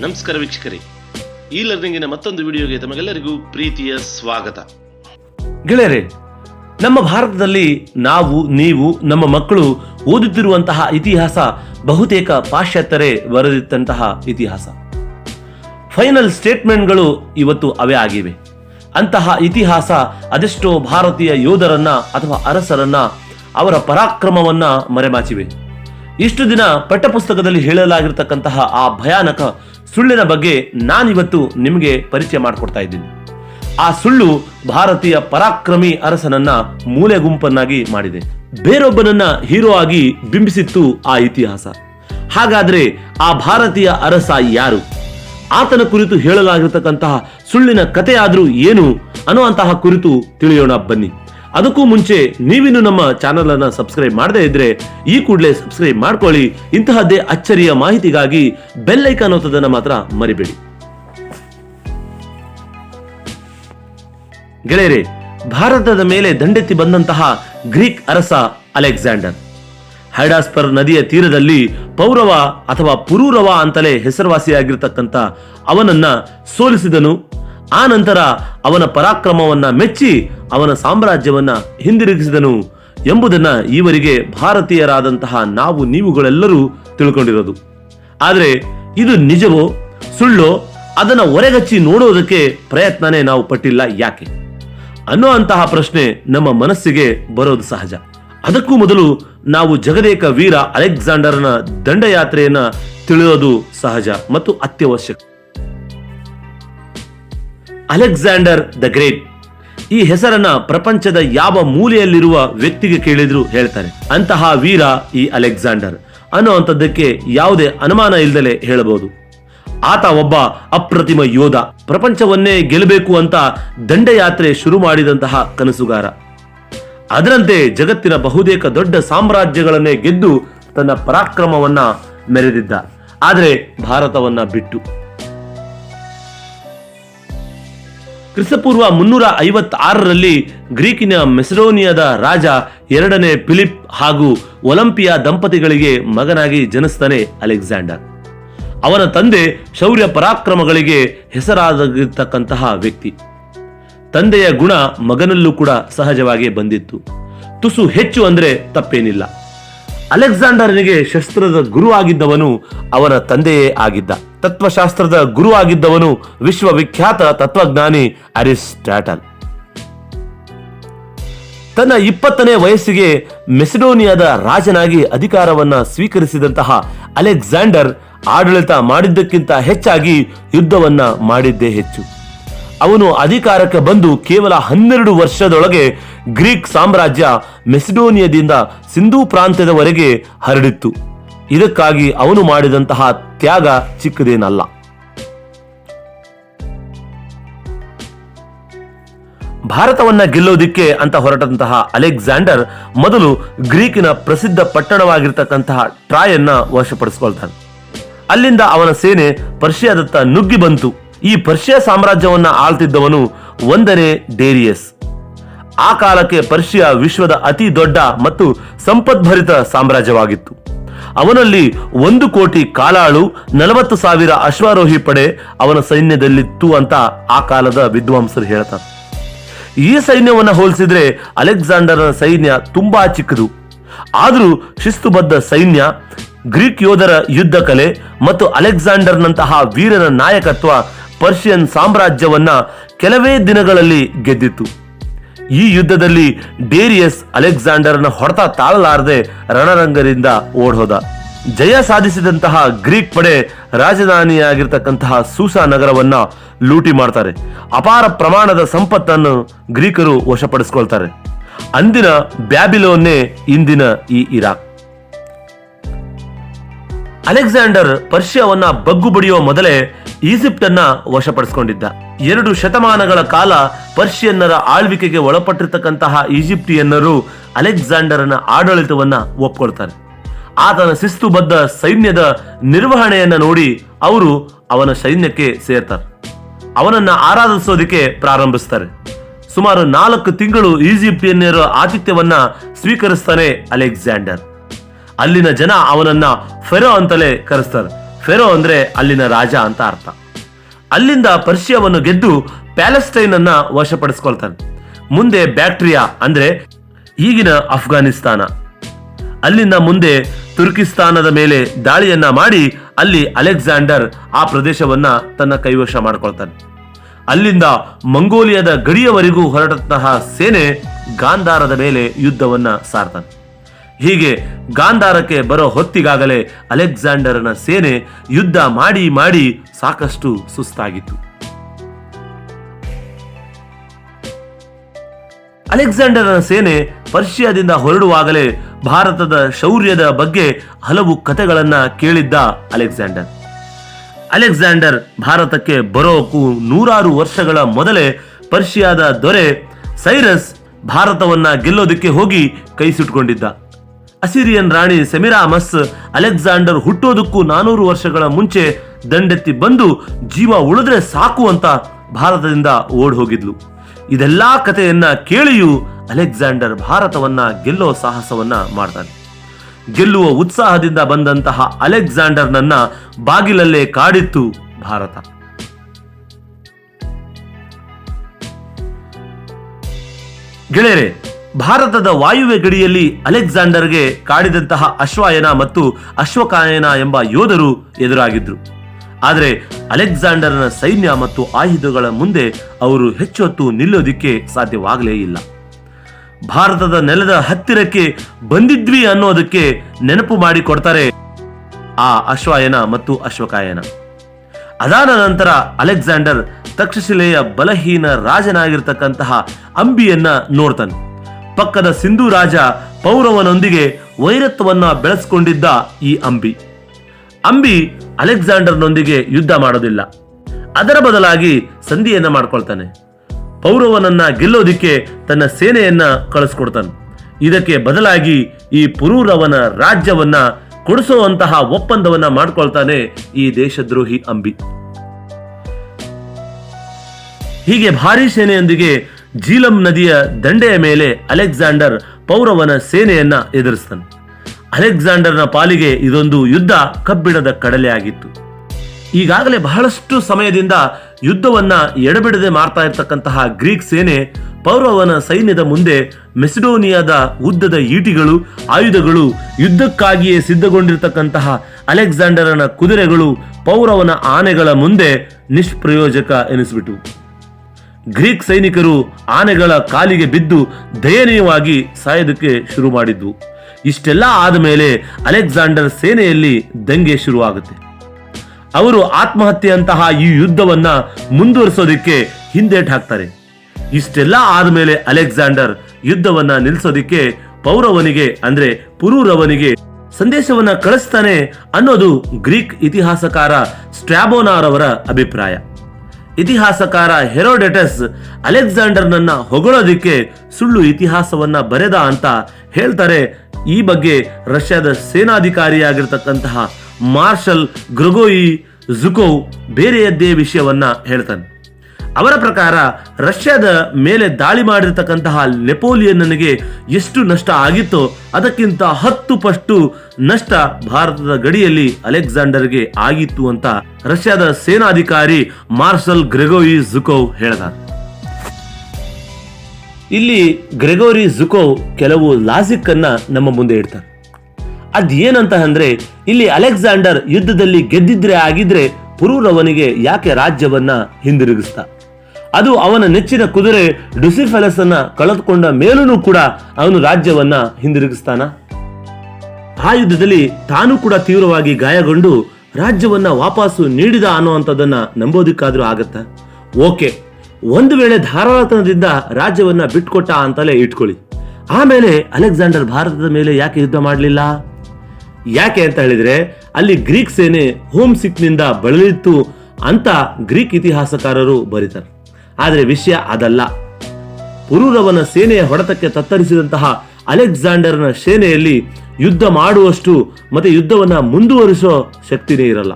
ನಮಸ್ಕಾರ ವೀಕ್ಷಕರೇ. ಈ ಲರ್ನಿಂಗಿನ ಮತ್ತೊಂದು ವಿಡಿಯೋಗೆ ತಮಗೆಲ್ಲರಿಗೂ ಪ್ರೀತಿಯ ಸ್ವಾಗತ. ಗೆಳೆಯರೇ, ನಮ್ಮ ಭಾರತದಲ್ಲಿ ನಾವು, ನೀವು, ನಮ್ಮ ಮಕ್ಕಳು ಓದುತ್ತಿರುವಂತಹ ಇತಿಹಾಸ ಬಹುತೇಕ ಪಾಶ್ಚಾತ್ಯರೇ ಬರೆದಿತ್ತಂತಹ ಇತಿಹಾಸ. ಫೈನಲ್ ಸ್ಟೇಟ್ಮೆಂಟ್ಗಳು ಇವತ್ತು ಅವೇ ಆಗಿವೆ. ಅಂತಹ ಇತಿಹಾಸ ಅದೆಷ್ಟೋ ಭಾರತೀಯ ಯೋಧರನ್ನ ಅಥವಾ ಅರಸರನ್ನ ಅವರ ಪರಾಕ್ರಮವನ್ನ ಮರೆಮಾಚಿವೆ. ಇಷ್ಟು ದಿನ ಪಠ್ಯಪುಸ್ತಕದಲ್ಲಿ ಹೇಳಲಾಗಿರ್ತಕ್ಕಂತಹ ಆ ಭಯಾನಕ ಸುಳ್ಳಿನ ಬಗ್ಗೆ ನಾನಿವತ್ತು ನಿಮಗೆ ಪರಿಚಯ ಮಾಡಿಕೊಡ್ತಾ ಇದ್ದೀನಿ. ಆ ಸುಳ್ಳು ಭಾರತೀಯ ಪರಾಕ್ರಮಿ ಅರಸನನ್ನ ಮೂಲೆ ಗುಂಪನ್ನಾಗಿ ಮಾಡಿದೆ. ಬೇರೊಬ್ಬನನ್ನ ಹೀರೋ ಆಗಿ ಬಿಂಬಿಸಿತ್ತು ಆ ಇತಿಹಾಸ. ಹಾಗಾದ್ರೆ ಆ ಭಾರತೀಯ ಅರಸ ಯಾರು? ಆತನ ಕುರಿತು ಹೇಳಲಾಗಿರ್ತಕ್ಕಂತಹ ಸುಳ್ಳಿನ ಕಥೆಯಾದ್ರೂ ಏನು ಅನ್ನುವಂತಹ ಕುರಿತು ತಿಳಿಯೋಣ ಬನ್ನಿ. ಅದಕ್ಕೂ ಮುಂಚೆ ನೀವಿನ್ನು ನಮ್ಮ ಚಾನೆಲ್ ಅನ್ನ ಸಬ್ಸ್ಕ್ರೈಬ್ ಮಾಡದೇ ಇದ್ರೆ ಈ ಕೂಡಲೇ ಸಬ್ಸ್ಕ್ರೈಬ್ ಮಾಡ್ಕೊಳ್ಳಿ. ಇಂತಹದ್ದೇ ಅಚ್ಚರಿಯ ಮಾಹಿತಿಗಾಗಿ ಬೆಲ್ ಐಕಾನ್ ಒತ್ತದನ್ನ ಮಾತ್ರ ಮರಿಬೇಡಿ. ಗೆಳೆಯರೆ, ಭಾರತದ ಮೇಲೆ ದಂಡೆತ್ತಿ ಬಂದಂತಹ ಗ್ರೀಕ್ ಅರಸ ಅಲೆಕ್ಸಾಂಡರ್. ಹೈಡಾಸ್ಪರ್ ನದಿಯ ತೀರದಲ್ಲಿ ಪೌರವ ಅಥವಾ ಪುರೂರವ ಅಂತಲೇ ಹೆಸರುವಾಸಿಯಾಗಿರ್ತಕ್ಕಂಥ ಅವನನ್ನ ಸೋಲಿಸಿದನು. ಆ ನಂತರ ಅವನ ಪರಾಕ್ರಮವನ್ನ ಮೆಚ್ಚಿ ಅವನ ಸಾಮ್ರಾಜ್ಯವನ್ನ ಹಿಂದಿರುಗಿಸಿದನು ಎಂಬುದನ್ನ ಈವರೆಗೆ ಭಾರತೀಯರಾದಂತಹ ನಾವು ನೀವುಗಳೆಲ್ಲರೂ ತಿಳ್ಕೊಂಡಿರೋದು. ಆದರೆ ಇದು ನಿಜವೋ ಸುಳ್ಳೋ ಅದನ್ನ ಒರೆಗಚ್ಚಿ ನೋಡೋದಕ್ಕೆ ಪ್ರಯತ್ನನೇ ನಾವು ಪಟ್ಟಿಲ್ಲ ಯಾಕೆ? ಅನ್ನೋ ಅಂತಹ ಪ್ರಶ್ನೆ ನಮ್ಮ ಮನಸ್ಸಿಗೆ ಬರೋದು ಸಹಜ. ಅದಕ್ಕೂ ಮೊದಲು ನಾವು ಜಗದೇಕ ವೀರ ಅಲೆಕ್ಸಾಂಡರ್ನ ದಂಡಯಾತ್ರೆಯನ್ನ ತಿಳಿಯೋದು ಸಹಜ ಮತ್ತು ಅತ್ಯವಶ್ಯಕ. Alexander the great. ಈ ಹೆಸರನ್ನ ಪ್ರಪಂಚದ ಯಾವ ಮೂಲೆಯಲ್ಲಿರುವ ವ್ಯಕ್ತಿಗೆ ಕೇಳಿದ್ರು ಹೇಳ್ತಾರೆ. ಅಂತಹ ವೀರ ಈ ಅಲೆಕ್ಸಾಂಡರ್. ಅನ್ನುವಂಥದ್ದಕ್ಕೆ ಯಾವುದೇ ಅನುಮಾನ ಇಲ್ಲದಲೇ ಹೇಳಬಹುದು. ಆತ ಒಬ್ಬ ಅಪ್ರತಿಮ ಯೋಧ. ಪ್ರಪಂಚವನ್ನೇ ಗೆಲ್ಲಬೇಕು ಅಂತ ದಂಡಯಾತ್ರೆ ಶುರು ಮಾಡಿದಂತಹ ಕನಸುಗಾರ. ಅದರಂತೆ ಜಗತ್ತಿನ ಬಹುತೇಕ ದೊಡ್ಡ ಸಾಮ್ರಾಜ್ಯಗಳನ್ನೇ ಗೆದ್ದು ತನ್ನ ಪರಾಕ್ರಮವನ್ನ ಮೆರೆದಿದ್ದ. ಆದರೆ ಭಾರತವನ್ನ ಬಿಟ್ಟು. ಕ್ರಿಸ್ತಪೂರ್ವ ಮುನ್ನೂರ ಐವತ್ತಾರರಲ್ಲಿ ಗ್ರೀಕಿನ ಮೆಸಡೋನಿಯಾದ ರಾಜ ಎರಡನೇ ಫಿಲಿಪ್ ಹಾಗೂ ಒಲಂಪಿಯಾ ದಂಪತಿಗಳಿಗೆ ಮಗನಾಗಿ ಜನಿಸ್ತಾನೆ ಅಲೆಕ್ಸಾಂಡರ್. ಅವನ ತಂದೆ ಶೌರ್ಯ ಪರಾಕ್ರಮಗಳಿಗೆ ಹೆಸರಾಗಿರ್ತಕ್ಕಂತಹ ವ್ಯಕ್ತಿ. ತಂದೆಯ ಗುಣ ಮಗನಲ್ಲೂ ಕೂಡ ಸಹಜವಾಗಿ ಬಂದಿತ್ತು. ತುಸು ಹೆಚ್ಚು ಅಂದರೆ ತಪ್ಪೇನಿಲ್ಲ. ಅಲೆಕ್ಸಾಂಡರ್ನಿಗೆ ಶಸ್ತ್ರದ ಗುರು ಆಗಿದ್ದವನು ಅವನ ತಂದೆಯೇ ಆಗಿದ್ದ. ತತ್ವಶಾಸ್ತ್ರದ ಗುರು ಆಗಿದ್ದವನು ವಿಶ್ವವಿಖ್ಯಾತ ತತ್ವಜ್ಞಾನಿ ಅರಿಸ್ಟಾಟಲ್. ತನ್ನ ಇಪ್ಪತ್ತನೇ ವಯಸ್ಸಿಗೆ ಮೆಸಿಡೋನಿಯಾದ ರಾಜನಾಗಿ ಅಧಿಕಾರವನ್ನ ಸ್ವೀಕರಿಸಿದಂತಹ ಅಲೆಕ್ಸಾಂಡರ್ ಆಡಳಿತ ಮಾಡಿದ್ದಕ್ಕಿಂತ ಹೆಚ್ಚಾಗಿ ಯುದ್ಧವನ್ನ ಮಾಡಿದ್ದೇ ಹೆಚ್ಚು. ಅವನು ಅಧಿಕಾರಕ್ಕೆ ಬಂದು ಕೇವಲ ಹನ್ನೆರಡು ವರ್ಷದೊಳಗೆ ಗ್ರೀಕ್ ಸಾಮ್ರಾಜ್ಯ ಮೆಸಿಡೋನಿಯಾದಿಂದ ಸಿಂಧೂ ಪ್ರಾಂತ್ಯದವರೆಗೆ ಹರಡಿತ್ತು. ಇದಕ್ಕಾಗಿ ಅವನು ಮಾಡಿದಂತಹ ತ್ಯಾಗ ಚಿಕ್ಕದೇನಲ್ಲ. ಭಾರತವನ್ನ ಗೆಲ್ಲೋದಿಕ್ಕೆ ಅಂತ ಹೊರಟಂತಹ ಅಲೆಕ್ಸಾಂಡರ್ ಮೊದಲು ಗ್ರೀಕಿನ ಪ್ರಸಿದ್ಧ ಪಟ್ಟಣವಾಗಿರ್ತಕ್ಕಂತಹ ಟ್ರಾಯನ್ನ ವಶಪಡಿಸಿಕೊಳ್ತಾನೆ. ಅಲ್ಲಿಂದ ಅವನ ಸೇನೆ ಪರ್ಷಿಯಾದತ್ತ ನುಗ್ಗಿ ಬಂತು. ಈ ಪರ್ಷಿಯಾ ಸಾಮ್ರಾಜ್ಯವನ್ನ ಆಳ್ತಿದ್ದವನು ಒಂದನೇ ಡೇರಿಯಸ್. ಆ ಕಾಲಕ್ಕೆ ಪರ್ಷಿಯಾ ವಿಶ್ವದ ಅತಿ ದೊಡ್ಡ ಮತ್ತು ಸಂಪದ್ಭರಿತ ಸಾಮ್ರಾಜ್ಯವಾಗಿತ್ತು. ಅವನಲ್ಲಿ ಒಂದು ಕೋಟಿ ಕಾಲಾಳು, ನಲವತ್ತು ಸಾವಿರ ಅಶ್ವಾರೋಹಿ ಪಡೆ ಅವನ ಸೈನ್ಯದಲ್ಲಿತ್ತು ಅಂತ ಆ ಕಾಲದ ವಿದ್ವಾಂಸರು ಹೇಳ್ತಾರೆ. ಈ ಸೈನ್ಯವನ್ನ ಹೋಲಿಸಿದ್ರೆ ಅಲೆಕ್ಸಾಂಡರ್ನ ಸೈನ್ಯ ತುಂಬಾ ಚಿಕ್ಕದು. ಆದರೂ ಶಿಸ್ತುಬದ್ಧ ಸೈನ್ಯ, ಗ್ರೀಕ್ ಯೋಧರ ಯುದ್ಧ ಕಲೆ ಮತ್ತು ಅಲೆಕ್ಸಾಂಡರ್ನಂತಹ ವೀರನ ನಾಯಕತ್ವ ಪರ್ಷಿಯನ್ ಸಾಮ್ರಾಜ್ಯವನ್ನ ಕೆಲವೇ ದಿನಗಳಲ್ಲಿ ಗೆದ್ದಿತ್ತು. ಈ ಯುದ್ಧದಲ್ಲಿ ಡೇರಿಯಸ್ ಅಲೆಕ್ಸಾಂಡರ್ನ ಹೊಡೆತ ತಾಳಲಾರದೆ ರಣರಂಗದಿಂದ ಓಡೋದ ಜಯ ಸಾಧಿಸಿದಂತಹ ಗ್ರೀಕ್ ಪಡೆ ರಾಜಧಾನಿಯಾಗಿರ್ತಕ್ಕಂತಹ ಸೂಸಾ ನಗರವನ್ನ ಲೂಟಿ ಮಾಡ್ತಾರೆ. ಅಪಾರ ಪ್ರಮಾಣದ ಸಂಪತ್ತನ್ನು ಗ್ರೀಕರು ವಶಪಡಿಸ್ಕೊಳ್ತಾರೆ. ಅಂದಿನ ಬ್ಯಾಬಿಲೋನ್ನೇ ಇಂದಿನ ಈ ಇರಾಕ್. ಅಲೆಕ್ಸಾಂಡರ್ ಪರ್ಷಿಯಾವನ್ನ ಬಗ್ಗು ಬಡಿಯುವ ಮೊದಲೇ ಈಜಿಪ್ಟ್ ಅನ್ನ ವಶಪಡಿಸಿಕೊಂಡಿದ್ದ. ಎರಡು ಶತಮಾನಗಳ ಕಾಲ ಪರ್ಷಿಯನ್ನರ ಆಳ್ವಿಕೆಗೆ ಒಳಪಟ್ಟಿರ್ತಕ್ಕಂತಹ ಈಜಿಪ್ಟಿಯನ್ನರು ಅಲೆಕ್ಸಾಂಡರ್ನ ಆಡಳಿತವನ್ನ ಒಪ್ಕೊಳ್ತಾರೆ. ಆತನ ಶಿಸ್ತುಬದ್ಧ ಸೈನ್ಯದ ನಿರ್ವಹಣೆಯನ್ನ ನೋಡಿ ಅವರು ಅವನ ಸೈನ್ಯಕ್ಕೆ ಸೇರ್ತಾರೆ. ಅವನನ್ನ ಆರಾಧಿಸೋದಕ್ಕೆ ಪ್ರಾರಂಭಿಸ್ತಾರೆ. ಸುಮಾರು ನಾಲ್ಕು ತಿಂಗಳು ಈಜಿಪ್ಟಿಯನ್ನರ ಆತಿಥ್ಯವನ್ನ ಸ್ವೀಕರಿಸ್ತಾನೆ ಅಲೆಕ್ಸಾಂಡರ್. ಅಲ್ಲಿನ ಜನ ಅವನನ್ನ ಫೆರೋ ಅಂತಲೇ ಕರೆಸ್ತಾರೆ. ಫೆರೋ ಅಂದ್ರೆ ಅಲ್ಲಿನ ರಾಜ ಅಂತ ಅರ್ಥ. ಅಲ್ಲಿಂದ ಪರ್ಷಿಯಾವನ್ನು ಗೆದ್ದು ಪ್ಯಾಲೆಸ್ಟೈನ್ ಅನ್ನ ವಶಪಡಿಸ್ಕೊಳ್ತಾನೆ. ಮುಂದೆ ಬ್ಯಾಕ್ಟ್ರಿಯಾ ಅಂದ್ರೆ ಈಗಿನ ಅಫ್ಘಾನಿಸ್ತಾನ. ಅಲ್ಲಿಂದ ಮುಂದೆ ತುರ್ಕಿಸ್ತಾನದ ಮೇಲೆ ದಾಳಿಯನ್ನ ಮಾಡಿ ಅಲ್ಲಿ ಅಲೆಕ್ಸಾಂಡರ್ ಆ ಪ್ರದೇಶವನ್ನ ತನ್ನ ಕೈವಶ ಮಾಡ್ಕೊಳ್ತಾನೆ. ಅಲ್ಲಿಂದ ಮಂಗೋಲಿಯಾದ ಗಡಿಯವರೆಗೂ ಹೊರಟಂತಹ ಸೇನೆ ಗಾಂಧಾರದ ಮೇಲೆ ಯುದ್ಧವನ್ನ ಸಾರ್ತಾನೆ. ಹೀಗೆ ಗಾಂಧಾರಕ್ಕೆ ಬರೋ ಹೊತ್ತಿಗಾಗಲೇ ಅಲೆಕ್ಸಾಂಡರ್ನ ಸೇನೆ ಯುದ್ಧ ಮಾಡಿ ಮಾಡಿ ಸಾಕಷ್ಟು ಸುಸ್ತಾಗಿತ್ತು. ಅಲೆಕ್ಸಾಂಡರ್ನ ಸೇನೆ ಪರ್ಷಿಯಾದಿಂದ ಹೊರಡುವಾಗಲೇ ಭಾರತದ ಶೌರ್ಯದ ಬಗ್ಗೆ ಹಲವು ಕಥೆಗಳನ್ನ ಕೇಳಿದ್ದ ಅಲೆಕ್ಸಾಂಡರ್. ಅಲೆಕ್ಸಾಂಡರ್ ಭಾರತಕ್ಕೆ ಬರೋಕು ನೂರಾರು ವರ್ಷಗಳ ಮೊದಲೇ ಪರ್ಷಿಯಾದ ದೊರೆ ಸೈರಸ್ ಭಾರತವನ್ನ ಗೆಲ್ಲೋದಕ್ಕೆ ಹೋಗಿ ಕೈ ಸುಟ್ಕೊಂಡಿದ್ದ ಅಸಿರಿಯನ್ ರಾಣಿ ಸೆಮಿರಾಮಸ್ ಅಲೆಕ್ಸಾಂಡರ್ ಹುಟ್ಟೋದಕ್ಕೂ ನಾನೂರು ವರ್ಷಗಳ ಮುಂಚೆ ದಂಡೆತ್ತಿ ಬಂದು ಜೀವ ಉಳಿದ್ರೆ ಸಾಕು ಅಂತ ಭಾರತದಿಂದ ಓಡ್ ಹೋಗಿದ್ಲು ಇದೆಲ್ಲಾ ಕಥೆಯನ್ನ ಕೇಳಿಯೂ ಅಲೆಕ್ಸಾಂಡರ್ ಭಾರತವನ್ನ ಗೆಲ್ಲೋ ಸಾಹಸವನ್ನ ಮಾಡ್ತಾನೆ. ಗೆಲ್ಲುವ ಉತ್ಸಾಹದಿಂದ ಬಂದಂತಹ ಅಲೆಕ್ಸಾಂಡರ್ನನ್ನ ಬಾಗಿಲಲ್ಲೇ ಕಾಡಿತ್ತು ಭಾರತ. ಗೆಳೆಯರೆ ಭಾರತದ ವಾಯುವ್ಯ ಗಡಿಯಲ್ಲಿ ಅಲೆಕ್ಸಾಂಡರ್ಗೆ ಕಾಡಿದಂತಹ ಅಶ್ವಾಯನ ಮತ್ತು ಅಶ್ವಕಾಯನ ಎಂಬ ಯೋಧರು ಎದುರಾಗಿದ್ದರು ಆದರೆ ಅಲೆಕ್ಸಾಂಡರ್ನ ಸೈನ್ಯ ಮತ್ತು ಆಯುಧಗಳ ಮುಂದೆ ಅವರು ಹೆಚ್ಚು ಹೊತ್ತು ನಿಲ್ಲೋದಿಕ್ಕೆ ಸಾಧ್ಯವಾಗಲೇ ಇಲ್ಲ. ಭಾರತದ ನೆಲದ ಹತ್ತಿರಕ್ಕೆ ಬಂದಿದ್ವಿ ಅನ್ನೋದಕ್ಕೆ ನೆನಪು ಮಾಡಿ ಕೊಡ್ತಾರೆ ಆ ಅಶ್ವಾಯನ ಮತ್ತು ಅಶ್ವಕಾಯನ. ಅದಾದ ನಂತರ ಅಲೆಕ್ಸಾಂಡರ್ ತಕ್ಷಶಿಲೆಯ ಬಲಹೀನ ರಾಜನಾಗಿರ್ತಕ್ಕಂತಹ ಅಂಬಿಯನ್ನ ನೋಡ್ತಾನೆ. ಪಕ್ಕದ ಸಿಂಧೂ ರಾಜ ಪೌರವನೊಂದಿಗೆ ವೈರತ್ವವನ್ನ ಬೆಳೆಸ್ಕೊಂಡಿದ್ದ ಈ ಅಂಬಿ. ಅಂಬಿ ಅಲೆಕ್ಸಾಂಡರ್ನೊಂದಿಗೆ ಯುದ್ಧ ಮಾಡೋದಿಲ್ಲ. ಅದರ ಬದಲಾಗಿ ಸಂಧಿಯನ್ನ ಮಾಡ್ಕೊಳ್ತಾನೆ. ಪೌರವನನ್ನ ಗೆಲ್ಲೋದಿಕ್ಕೆ ತನ್ನ ಸೇನೆಯನ್ನ ಕಳಿಸ್ಕೊಡ್ತಾನೆ. ಇದಕ್ಕೆ ಬದಲಾಗಿ ಈ ಪುರೂರವನ ರಾಜ್ಯವನ್ನ ಕೊಡಿಸುವಂತಹ ಒಪ್ಪಂದವನ್ನ ಮಾಡ್ಕೊಳ್ತಾನೆ ಈ ದೇಶದ್ರೋಹಿ ಅಂಬಿ. ಹೀಗೆ ಭಾರಿ ಸೇನೆಯೊಂದಿಗೆ ಜೀಲಂ ನದಿಯ ದಂಡೆಯ ಮೇಲೆ ಅಲೆಕ್ಸಾಂಡರ್ ಪೌರವನ ಸೇನೆಯನ್ನ ಎದುರಿಸ್ತಾನೆ ಅಲೆಕ್ಸಾಂಡರ್ನ ಪಾಲಿಗೆ ಇದೊಂದು ಯುದ್ಧ ಕಬ್ಬಿಣದ ಕಡಲೆ ಆಗಿತ್ತು. ಈಗಾಗಲೇ ಬಹಳಷ್ಟು ಸಮಯದಿಂದ ಯುದ್ಧವನ್ನ ಎಡಬಿಡದೆ ಮಾಡ್ತಾ ಇರ್ತಕ್ಕಂತಹ ಗ್ರೀಕ್ ಸೇನೆ ಪೌರವನ ಸೈನ್ಯದ ಮುಂದೆ ಮೆಸಿಡೋನಿಯಾದ ಉದ್ದದ ಈಟಿಗಳು, ಆಯುಧಗಳು, ಯುದ್ಧಕ್ಕಾಗಿಯೇ ಸಿದ್ಧಗೊಂಡಿರ್ತಕ್ಕಂತಹ ಅಲೆಕ್ಸಾಂಡರನ ಕುದುರೆಗಳು ಪೌರವನ ಆನೆಗಳ ಮುಂದೆ ನಿಷ್ಪ್ರಯೋಜಕ ಎನಿಸಿಬಿಟ್ಟು ಗ್ರೀಕ್ ಸೈನಿಕರು ಆನೆಗಳ ಕಾಲಿಗೆ ಬಿದ್ದು ದಯನೀಯವಾಗಿ ಸಾಯೋದಕ್ಕೆ ಶುರು ಮಾಡಿದ್ವು ಇಷ್ಟೆಲ್ಲ ಆದ ಮೇಲೆ ಅಲೆಕ್ಸಾಂಡರ್ ಸೇನೆಯಲ್ಲಿ ದಂಗೆ ಶುರುವಾಗುತ್ತೆ. ಅವರು ಆತ್ಮಹತ್ಯೆಯಂತಹ ಈ ಯುದ್ಧವನ್ನ ಮುಂದುವರಿಸೋದಿಕ್ಕೆ ಹಿಂದೇಟ್ ಹಾಕ್ತಾರೆ. ಇಷ್ಟೆಲ್ಲ ಆದಮೇಲೆ ಅಲೆಕ್ಸಾಂಡರ್ ಯುದ್ಧವನ್ನ ನಿಲ್ಲಿಸೋದಿಕ್ಕೆ ಪೌರವನಿಗೆ ಅಂದ್ರೆ ಪುರೂರವನಿಗೆ ಸಂದೇಶವನ್ನ ಕಳಿಸ್ತಾನೆ ಅನ್ನೋದು ಗ್ರೀಕ್ ಇತಿಹಾಸಕಾರ ಸ್ಟ್ರಾಬೋನಾರವರ ಅಭಿಪ್ರಾಯ. ಇತಿಹಾಸಕಾರ ಹೆರೋಡೆಟಸ್ ಅಲೆಕ್ಸಾಂಡರ್ನನ್ನ ಹೊಗಳೋದಿಕ್ಕೆ ಸುಳ್ಳು ಇತಿಹಾಸವನ್ನ ಬರೆದ ಅಂತ ಹೇಳ್ತಾರೆ. ಈ ಬಗ್ಗೆ ರಷ್ಯಾದ ಸೇನಾಧಿಕಾರಿಯಾಗಿರ್ತಕ್ಕಂತಹ ಮಾರ್ಷಲ್ ಗ್ರಗೋಯಿ ಝುಕೋವ್ ಬೇರೆಯದ್ದೇ ವಿಷಯವನ್ನ ಹೇಳ್ತಾನೆ. ಅವರ ಪ್ರಕಾರ ರಷ್ಯಾದ ಮೇಲೆ ದಾಳಿ ಮಾಡಿರ್ತಕ್ಕಂತಹ ನೆಪೋಲಿಯನ್ನನಿಗೆ ಎಷ್ಟು ನಷ್ಟ ಆಗಿತ್ತೋ ಅದಕ್ಕಿಂತ ಹತ್ತು ಪಷ್ಟು ನಷ್ಟ ಭಾರತದ ಗಡಿಯಲ್ಲಿ ಅಲೆಕ್ಸಾಂಡರ್ಗೆ ಆಗಿತ್ತು ಅಂತ ರಷ್ಯಾದ ಸೇನಾಧಿಕಾರಿ ಮಾರ್ಷಲ್ ಗ್ರೆಗೋಯಿ ಜುಕೋವ್ ಹೇಳಿದ ಇಲ್ಲಿ ಗ್ರೆಗೋರಿ ಜುಕೋವ್ ಕೆಲವು ಲಾಜಿಕ್ ಅನ್ನ ನಮ್ಮ ಮುಂದೆ ಇಡ್ತಾರೆ. ಅದೇನಂತ ಅಂದ್ರೆ, ಇಲ್ಲಿ ಅಲೆಕ್ಸಾಂಡರ್ ಯುದ್ಧದಲ್ಲಿ ಗೆದ್ದಿದ್ರೆ ಆಗಿದ್ರೆ ಪುರೂರವನಿಗೆ ಯಾಕೆ ರಾಜ್ಯವನ್ನ ಹಿಂದಿರುಗಿಸ್ತಾ? ಅದು ಅವನ ನೆಚ್ಚಿನ ಕುದುರೆ ಡುಸಿಫೆಲಸ್ ಅನ್ನ ಕಳೆದುಕೊಂಡ ಮೇಲೂ ಕೂಡ ಅವನು ರಾಜ್ಯವನ್ನ ಹಿಂದಿರುಗಿಸ್ತಾನ. ಆ ಯುದ್ಧದಲ್ಲಿ ತಾನು ಕೂಡ ತೀವ್ರವಾಗಿ ಗಾಯಗೊಂಡು ರಾಜ್ಯವನ್ನ ವಾಪಸ್ಸು ನೀಡಿದ ಅನ್ನುವಂಥದ್ದನ್ನ ನಂಬೋದಿಕ್ಕಾದ್ರೂ ಆಗತ್ತ? ಓಕೆ, ಒಂದು ವೇಳೆ ಧಾರಾಳತನದಿಂದ ರಾಜ್ಯವನ್ನ ಬಿಟ್ಕೊಟ್ಟ ಅಂತಲೇ ಇಟ್ಕೊಳ್ಳಿ. ಆಮೇಲೆ ಅಲೆಕ್ಸಾಂಡರ್ ಭಾರತದ ಮೇಲೆ ಯಾಕೆ ಯುದ್ಧ ಮಾಡಲಿಲ್ಲ? ಯಾಕೆ ಅಂತ ಹೇಳಿದ್ರೆ, ಅಲ್ಲಿ ಗ್ರೀಕ್ ಸೇನೆ ಹೋಮ್ ಸಿಕ್ನಿಂದ ಬಳಲಿತ್ತು ಅಂತ ಗ್ರೀಕ್ ಇತಿಹಾಸಕಾರರು ಬರೀತಾರೆ. ಆದರೆ ವಿಷಯ ಅದಲ್ಲ. ಪುರೂರವನ ಸೇನೆಯ ಹೊಡೆತಕ್ಕೆ ತತ್ತರಿಸಿದಂತಹ ಅಲೆಕ್ಸಾಂಡರ್ನ ಸೇನೆಯಲ್ಲಿ ಯುದ್ಧ ಮಾಡುವಷ್ಟು ಮತ್ತೆ ಯುದ್ಧವನ್ನು ಮುಂದುವರಿಸೋ ಶಕ್ತಿನೇ ಇರಲ್ಲ.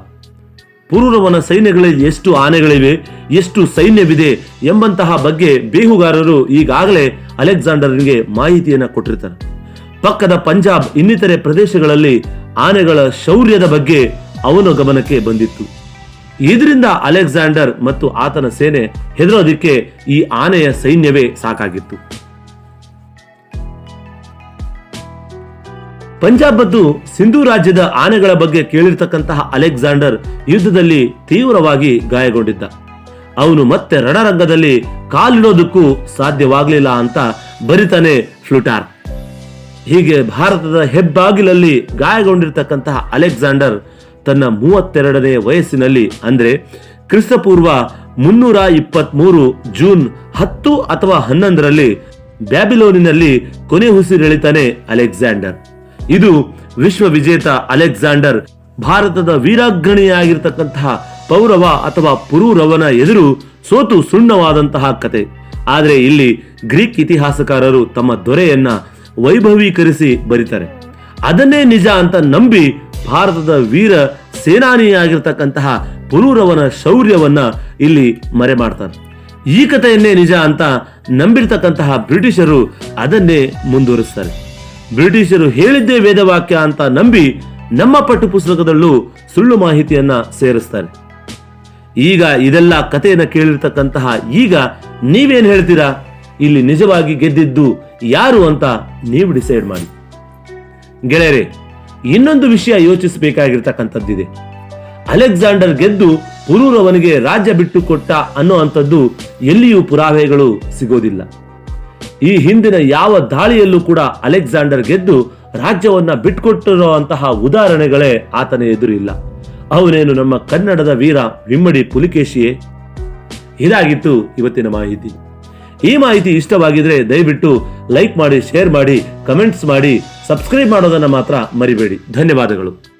ಪುರೂರವನ ಸೈನ್ಯಗಳಲ್ಲಿ ಎಷ್ಟು ಆನೆಗಳಿವೆ, ಎಷ್ಟು ಸೈನ್ಯವಿದೆ ಎಂಬಂತಹ ಬಗ್ಗೆ ಬೇಹುಗಾರರು ಈಗಾಗಲೇ ಅಲೆಕ್ಸಾಂಡರ್ಗೆ ಮಾಹಿತಿಯನ್ನು ಕೊಟ್ಟಿರ್ತಾರೆ. ಪಕ್ಕದ ಪಂಜಾಬ್ ಇನ್ನಿತರೆ ಪ್ರದೇಶಗಳಲ್ಲಿ ಆನೆಗಳ ಶೌರ್ಯದ ಬಗ್ಗೆ ಅವನ ಗಮನಕ್ಕೆ ಬಂದಿತ್ತು. ಇದರಿಂದ ಅಲೆಕ್ಸಾಂಡರ್ ಮತ್ತು ಆತನ ಸೇನೆ ಹೆದರೋದಿಕ್ಕೆ ಈ ಆನೆಯ ಸೈನ್ಯವೇ ಸಾಕಾಗಿತ್ತು. ಪಂಜಾಬ್ ಮತ್ತು ಸಿಂಧೂ ರಾಜ್ಯದ ಆನೆಗಳ ಬಗ್ಗೆ ಕೇಳಿರ್ತಕ್ಕಂತಹ ಅಲೆಕ್ಸಾಂಡರ್ ಯುದ್ಧದಲ್ಲಿ ತೀವ್ರವಾಗಿ ಗಾಯಗೊಂಡಿದ್ದ. ಅವನು ಮತ್ತೆ ರಣರಂಗದಲ್ಲಿ ಕಾಲಿಡೋದಕ್ಕೂ ಸಾಧ್ಯವಾಗಲಿಲ್ಲ ಅಂತ ಬರಿತಾನೆ ಫ್ಲುಟಾರ್. ಹೀಗೆ ಭಾರತದ ಹೆಬ್ಬಾಗಿಲಲ್ಲಿ ಗಾಯಗೊಂಡಿರ್ತಕ್ಕಂತಹ ಅಲೆಕ್ಸಾಂಡರ್ ತನ್ನ ಮೂವತ್ತೆರಡನೇ ವಯಸ್ಸಿನಲ್ಲಿ, ಅಂದ್ರೆ ಕ್ರಿಸ್ತಪೂರ್ವ ಮುನ್ನೂರ ಇಪ್ಪತ್ಮೂರು ಜೂನ್ ಹತ್ತು ಅಥವಾ ಹನ್ನೊಂದರಲ್ಲಿ ಬ್ಯಾಬಿಲೋನಿನಲ್ಲಿ ಕೊನೆ ಉಸಿರೆಳಿತಾನೆ ಅಲೆಕ್ಸಾಂಡರ್. ಇದು ವಿಶ್ವ ವಿಜೇತ ಅಲೆಕ್ಸಾಂಡರ್, ಭಾರತದ ವೀರಾಗ್ರಣಿಯಾಗಿರ್ತಕ್ಕಂತಹ ಪೌರವ ಅಥವಾ ಪುರೂರವನ ಎದುರು ಸೋತು ಸುಣ್ಣವಾದಂತಹ ಕತೆ. ಆದರೆ ಇಲ್ಲಿ ಗ್ರೀಕ್ ಇತಿಹಾಸಕಾರರು ತಮ್ಮ ದೊರೆಯನ್ನ ವೈಭವೀಕರಿಸಿ ಬರೀತಾರೆ. ಅದನ್ನೇ ನಿಜ ಅಂತ ನಂಬಿ ಭಾರತದ ವೀರ ಸೇನಾನಿಯಾಗಿರ್ತಕ್ಕಂತಹ ಪುಲೂರವನ ಶೌರ್ಯವನ್ನ ಇಲ್ಲಿ ಮರೆ ಮಾಡ್ತಾರೆ. ಈ ಕಥೆಯನ್ನೇ ನಿಜ ಅಂತ ನಂಬಿರ್ತಕ್ಕಂತಹ ಬ್ರಿಟಿಷರು ಅದನ್ನೇ ಮುಂದುವರಿಸ್ತಾರೆ. ಬ್ರಿಟಿಷರು ಹೇಳಿದ್ದೇ ವೇದವಾಕ್ಯ ಅಂತ ನಂಬಿ ನಮ್ಮ ಪಠ್ಯ ಪುಸ್ತಕದಲ್ಲೂ ಸುಳ್ಳು ಮಾಹಿತಿಯನ್ನ ಸೇರಿಸ್ತಾರೆ. ಈಗ ಇದೆಲ್ಲ ಕಥೆಯನ್ನು ಕೇಳಿರ್ತಕ್ಕಂತಹ ಈಗ ನೀವೇನು ಹೇಳ್ತೀರಾ? ಇಲ್ಲಿ ನಿಜವಾಗಿ ಗೆದ್ದಿದ್ದು ಯಾರು ಅಂತ ನೀವು ಡಿಸೈಡ್ ಮಾಡಿ. ಗೆಳೆಯರೆ ಇನ್ನೊಂದು ವಿಷಯ ಯೋಚಿಸಬೇಕಾಗಿರ್ತಕ್ಕಂಥದ್ದಿದೆ. ಅಲೆಕ್ಸಾಂಡರ್ ಗೆದ್ದು ಪುರೂರವನಿಗೆ ರಾಜ್ಯ ಬಿಟ್ಟು ಕೊಟ್ಟ ಅನ್ನೋ ಅಂಥದ್ದು ಎಲ್ಲಿಯೂ ಪುರಾವೆಗಳು ಸಿಗೋದಿಲ್ಲ. ಈ ಹಿಂದಿನ ಯಾವ ದಾಳಿಯಲ್ಲೂ ಕೂಡ ಅಲೆಕ್ಸಾಂಡರ್ ಗೆದ್ದು ರಾಜ್ಯವನ್ನ ಬಿಟ್ಕೊಟ್ಟಿರೋ ಅಂತಹ ಉದಾಹರಣೆಗಳೇ ಆತನ ಎದುರಿಲ್ಲ. ಅವನೇನು ನಮ್ಮ ಕನ್ನಡದ ವೀರ ವಿಮ್ಮಡಿ ಪುಲಿಕೇಶಿಯೇ? ಇದಾಗಿತ್ತು ಇವತ್ತಿನ ಮಾಹಿತಿ. ಈ ಮಾಹಿತಿ ಇಷ್ಟವಾಗಿದ್ರೆ ದಯವಿಟ್ಟು ಲೈಕ್ ಮಾಡಿ, ಶೇರ್ ಮಾಡಿ, ಕಮೆಂಟ್ಸ್ ಮಾಡಿ. ಸಬ್ಸ್ಕ್ರೈಬ್ ಮಾಡೋದನ್ನ ಮಾತ್ರ ಮರಿಬೇಡಿ. ಧನ್ಯವಾದಗಳು.